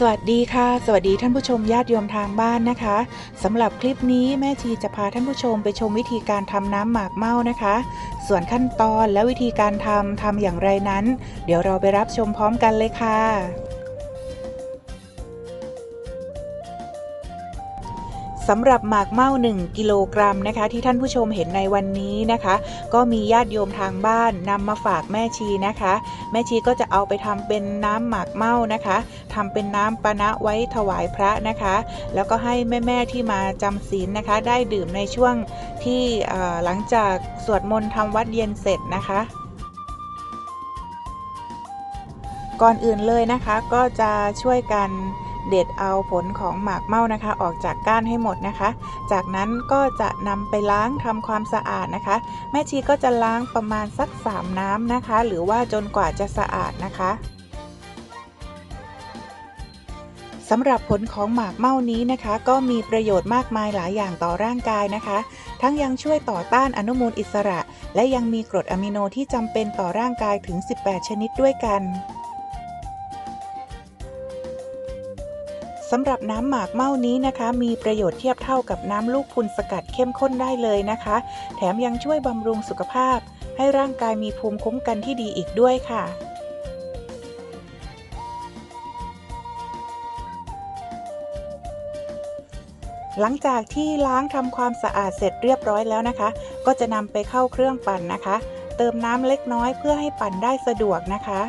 สวัสดีค่ะ สวัสดีท่านผู้ชมญาติโยมทางบ้านนะคะสำหรับคลิปนี้แม่ชีจะพาท่านผู้ชมไปชมวิธีการทำน้ำหมากเม่านะคะ ส่วนขั้นตอนและวิธีการทำทำอย่างไรนั้น เดี๋ยวเราไปรับชมพร้อมกันเลยค่ะ สำหรับหมากเม่า 1 กิโลกรัมนะคะ ที่ท่านผู้ชมเห็นในวันนี้นะคะ ก็มีญาติโยมทางบ้านนำมาฝากแม่ชีนะคะ แม่ชีก็จะเอาไปทำเป็นน้ำหมากเม่านะคะทำเป็นน้ำปานะไว้ถวายพระนะคะ แล้วก็ให้แม่ๆที่มาจำศีลนะคะ ได้ดื่มในช่วงที่หลังจากสวดมนต์ทำวัดเย็นเสร็จนะคะก่อนอื่นเลยนะคะก็จะช่วยกัน เด็ดเอาผลของหมากเม่านะคะ ออกจากก้านให้หมดนะคะ จากนั้นก็จะนำไปล้างทำความสะอาดนะคะ แม่ชีก็จะล้างประมาณสัก 3 น้ำนะคะ หรือว่าจนกว่าจะสะอาดนะคะสำหรับผลของหมากเม่านี้นะคะ ก็มีประโยชน์มากมายหลายอย่างต่อร่างกายนะคะ ทั้งยังช่วยต่อต้านอนุมูลอิสระ และยังมีกรดอะมิโนที่จำเป็นต่อร่างกายถึง 18 ชนิดด้วยกัน สำหรับน้ำหมากเม่านี้นะคะ มีประโยชน์เทียบเท่ากับน้ำลูกพุนสกัดเข้มข้นได้เลยนะคะ แถมยังช่วยบำรุงสุขภาพ ให้ร่างกายมีภูมิคุ้มกันที่ดีอีกด้วยค่ะหลังจากที่ล้างทำความสะอาดเสร็จเรียบร้อยแล้วนะคะ ก็จะนำไปเข้าเครื่องปั่นนะคะ เติมน้ำเล็กน้อยเพื่อให้ปั่นได้สะดวกนะคะ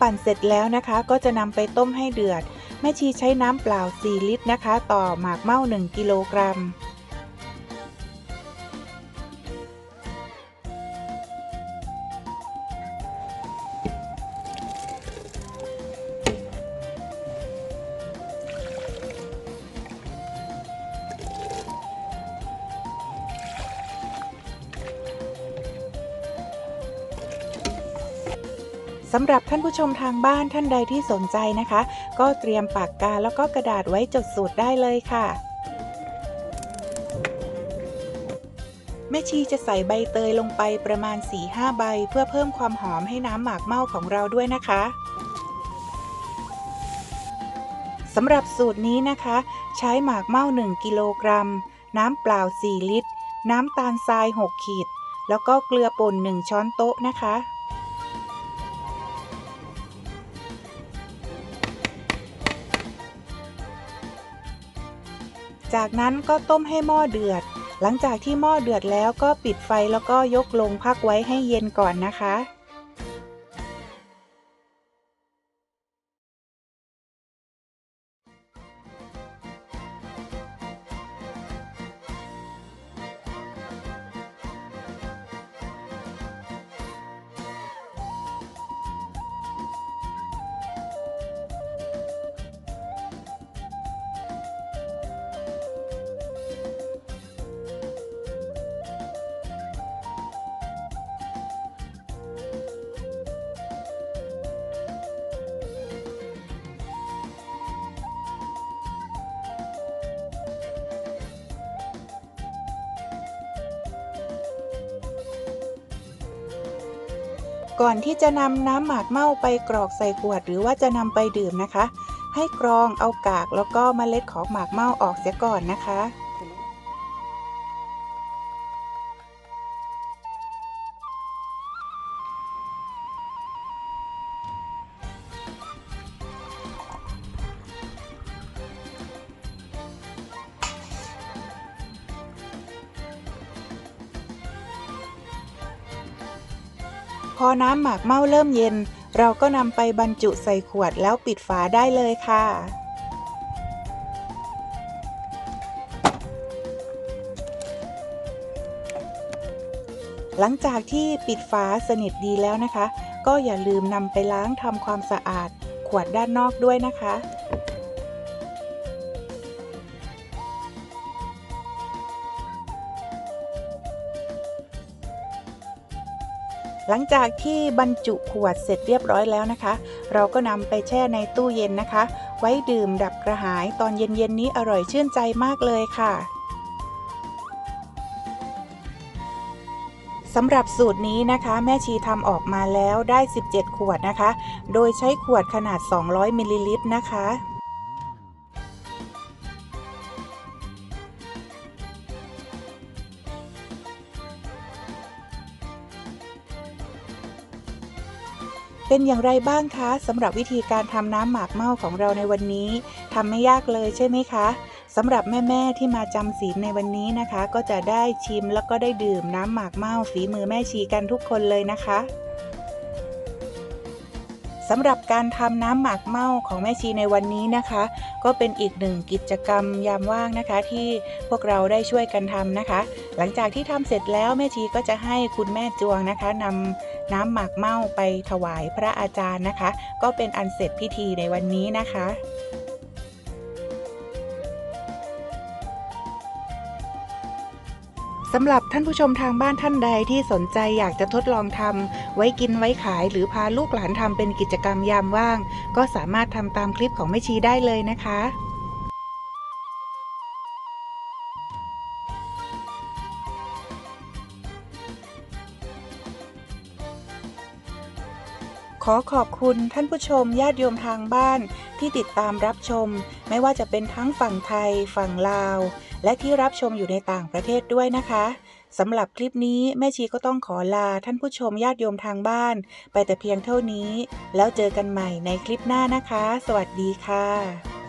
ปั่นเสร็จแล้วนะคะ ก็จะนำไปต้มให้เดือด แม่ชีใช้น้ำเปล่า 4 ลิตรนะคะ ต่อหมากเม่า 1 กิโลกรัม สำหรับท่านผู้ชมทางบ้านท่านใดที่สนใจนะคะ ก็เตรียมปากกาแล้วก็กระดาษไว้จดสูตรได้เลยค่ะ แม่ชีจะใส่ใบเตยลงไปประมาณ 4-5 ใบ เพื่อเพิ่มความหอมให้น้ำหมากเม่าของเราด้วยนะคะสำหรับสูตรนี้นะคะ ใช้หมากเม่า 1 กิโลกรัม น้ำเปล่า 4 ลิตร น้ำตาลทราย 6 ขีด แล้วก็เกลือป่น 1 ช้อนโต๊ะนะคะ จากนั้นก็ต้มให้หม้อเดือด หลังจากที่หม้อเดือดแล้วก็ปิดไฟแล้วก็ยกลงพักไว้ให้เย็นก่อนนะคะ ก่อนที่จะนำน้ำหมากเม่าไปกรอกใส่ขวด หรือว่าจะนำไปดื่มนะคะ ให้กรองเอากากแล้วก็เมล็ดของหมากเม่าออกเสียก่อนนะคะ อน้ำหมากเมาเริ่มเย็น เราก็นำไปบรรจุใส่ขวดแล้วปิดฝาได้เลยค่ะหลังจากที่ปิดฝาสนิทดีแล้วนะคะ ก็อย่าลืมนำไปล้างทำความสะอาดขวดด้านนอกด้วยนะคะ หลังจากที่บรรจุขวดเสร็จเรียบร้อยแล้วนะคะ เราก็นำไปแช่ในตู้เย็นนะคะ ไว้ดื่มดับกระหายตอนเย็นๆนี้อร่อยชื่นใจมากเลยค่ะสำหรับสูตรนี้นะคะ แม่ชีทำออกมาแล้วได้ 17 ขวดนะคะ โดยใช้ขวดขนาด 200มิลลิลิตรนะคะ เป็นอย่างไรบ้างคะสำหรับวิธีการทำน้ำหมากเม่าของเราในวันนี้ทำไม่ยากเลยใช่ไหมคะสำหรับแม่ๆที่มาจำศีลในวันนี้นะคะ ก็จะได้ชิมแล้วก็ได้ดื่มน้ำหมากเม่าฝีมือแม่ชีกันทุกคนเลยนะคะสำหรับการทำน้ำหมากเม่าของแม่ชีในวันนี้นะคะ ก็เป็นอีกหนึ่งกิจกรรมยามว่างนะคะ ที่พวกเราได้ช่วยกันทำนะคะ หลังจากที่ทำเสร็จแล้วแม่ชีก็จะให้คุณแม่จวงนะคะนำ น้ำหมากเม่าไปถวายพระอาจารย์นะคะ ก็เป็นอันเสร็จพิธีในวันนี้นะคะสำหรับท่านผู้ชมทางบ้านท่านใดที่สนใจอยากจะทดลองทำไว้กินไว้ขายหรือพาลูกหลานทำเป็นกิจกรรมยามว่าง ก็สามารถทำตามคลิปของแม่ชีได้เลยนะคะ ขอขอบคุณท่านผู้ชมญาติโยมทางบ้านที่ติดตามรับชม ไม่ว่าจะเป็นทั้งฝั่งไทย ฝั่งลาว และที่รับชมอยู่ในต่างประเทศด้วยนะคะสำหรับคลิปนี้แม่ชีก็ต้องขอลาท่านผู้ชมญาติโยมทางบ้าน ไปแต่เพียงเท่านี้ แล้วเจอกันใหม่ในคลิปหน้านะคะ สวัสดีค่ะ